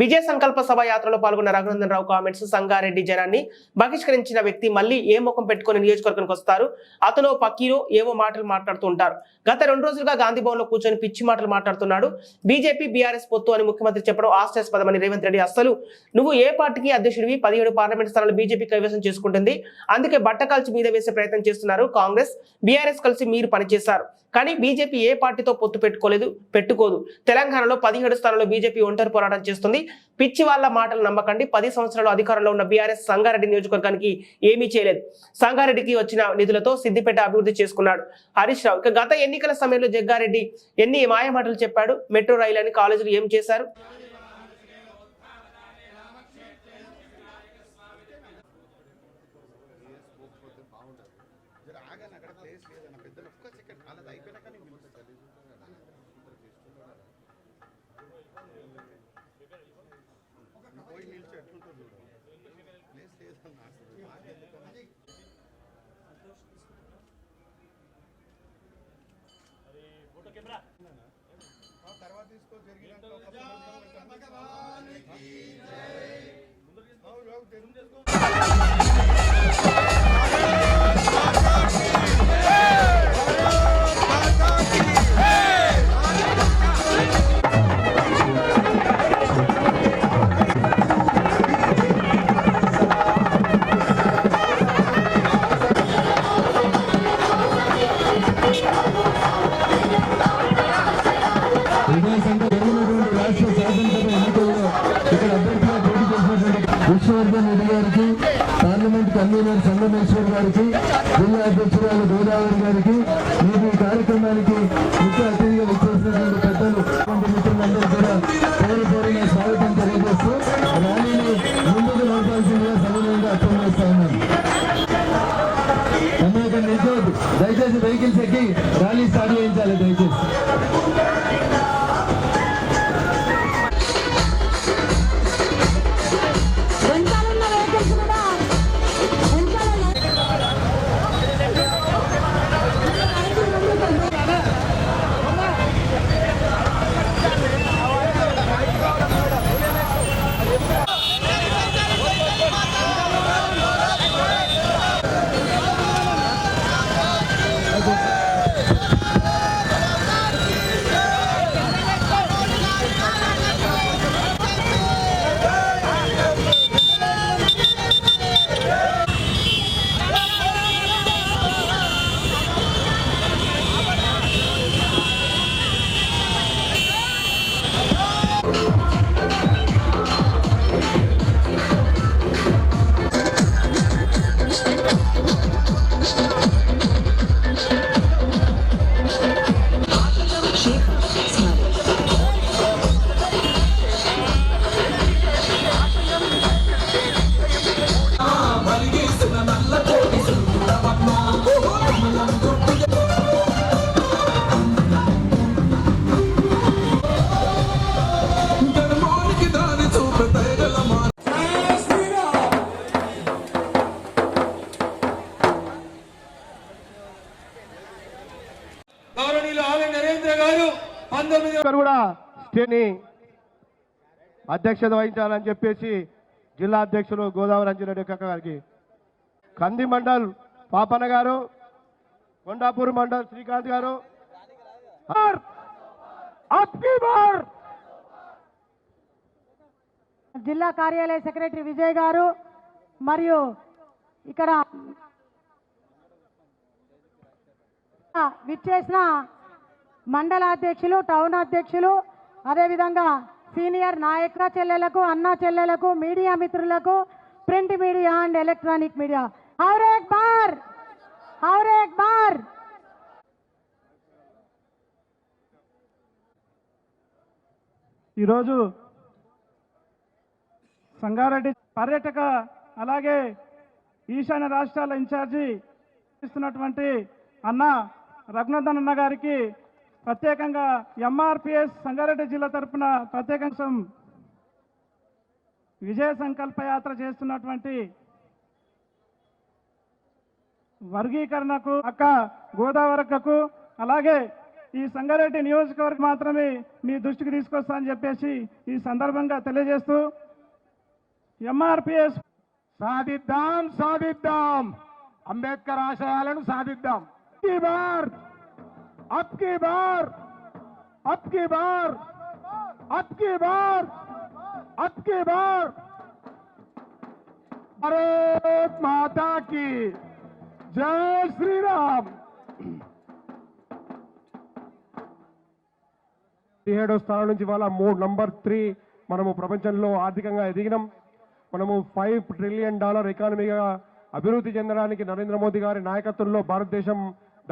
విజయ సంకల్ప సభ యాత్రలో పాల్గొన్న రఘునందన్ రావు కామెంట్స్ సంగారెడ్డి జనాన్ని బహిష్కరించిన వ్యక్తి మళ్ళీ ఏ ముఖం పెట్టుకుని నియోజకవర్గానికి వస్తారు? అతను పక్కీరో ఏవో మాటలు మాట్లాడుతూ ఉంటారు. గత రెండు రోజులుగా గాంధీ భవన్లో కూర్చొని పిచ్చి మాటలు మాట్లాడుతున్నాడు. బీజేపీ బీఆర్ఎస్ పొత్తు అని ముఖ్యమంత్రి చెప్పడం ఆశ్చర్యపదమని రేవంత్ రెడ్డి అసలు నువ్వు ఏ పార్టీకి అధ్యక్షుడివి? పదిహేడు పార్లమెంట్ స్థానాలు బీజేపీ కైవసం చేసుకుంటుంది. అందుకే బట్టకాల్చి మీద వేసే ప్రయత్నం చేస్తున్నారు కాంగ్రెస్. బీఆర్ఎస్ కలిసి మీరు పనిచేశారు. కానీ బీజేపీ ఏ పార్టీతో పొత్తు పెట్టుకోలేదు పెట్టుకోదు. తెలంగాణలో పదిహేడు స్థానాల్లో బీజేపీ ఒంటరి పోరాటం చేస్తుంది. పిచ్చి వాళ్ళ మాటలు నమ్మకండి. పది సంవత్సరాలు అధికారంలో ఉన్న బీఆర్ఎస్ సంగారెడ్డి నియోజకవర్గానికి ఏమీ చేయలేదు. సంగారెడ్డికి వచ్చిన నిధులతో సిద్దిపేట అభివృద్ధి చేసుకున్నాడు హరీష్ రావు. ఇక గత ఎన్నికల సమయంలో జగ్గారెడ్డి ఎన్ని మాయ మాటలు చెప్పాడు? మెట్రో రైలు అని కాలేజీలు ఏం చేశారు? ఆ, తర్వాత తీసుకో జరిగినాక పరమేశ్వర్ గారికి జిల్లా అధ్యక్షురాలు గోదావరి గారికి మీరు ఈ కార్యక్రమానికి ముఖ్య అతిథిగా విచ్చేసినటువంటి పెద్దలు మిత్రులందరూ కూడా పేరు పేరున స్వాగతం పంతొమ్మిది కూడా స్టేని అధ్యక్షత వహించాలని చెప్పేసి జిల్లా అధ్యక్షులు గోదావరి అంజరెడ్డి కక్క గారికి కంది మండల్ పాపన్న గారు కొండాపూర్ మండల్ శ్రీకాంత్ గారు! జిల్లా కార్యాలయ సెక్రటరీ విజయ్ గారు మరియు ఇక్కడ విచ్చేసిన మండల అధ్యక్షులు టౌన్ అధ్యక్షులు అదేవిధంగా సీనియర్ నాయక చెల్లెలకు అన్న చెల్లెలకు మీడియా మిత్రులకు print media and electronic media. హౌరేక్ బార్! హౌరేక్ బార్! ఈరోజు సంగారెడ్డి పర్యాటక అలాగే ఈశాన్య రాష్ట్రాల ఇన్ఛార్జి ఇస్తున్నటువంటి అన్న రఘునందన్ అన్న గారికి ప్రత్యేకంగా ఎంఆర్పిఎస్ సంగారెడ్డి జిల్లా తరపున ప్రత్యేకంగా విజయ సంకల్ప యాత్ర చేస్తున్నటువంటి వర్గీకరణకు అక్క గోదావరికకు అలాగే ఈ సంగారెడ్డి నియోజకవర్గం మాత్రమే మీ దృష్టికి తీసుకొస్తా అని చెప్పేసి ఈ సందర్భంగా తెలియజేస్తూ ఎంఆర్పిఎస్ సాధిద్దాం సాధిద్దాం. అంబేద్కర్ ఆశయాలను సాధిద్దాం. అబ్కి బార్ అబ్కి बार अब బార్ बार अब అబ్కి बार। भारत माता की जय श्री राम పదిహేడో స్థానం నుంచి వాళ్ళ మూడు నంబర్ త్రీ మనము ప్రపంచంలో ఆర్థికంగా ఎదిగినాం. మనము ఫైవ్ ట్రిలియన్ డాలర్ ఎకానమీగా అభివృద్ధి చెందడానికి నరేంద్ర మోదీ గారి నాయకత్వంలో భారతదేశం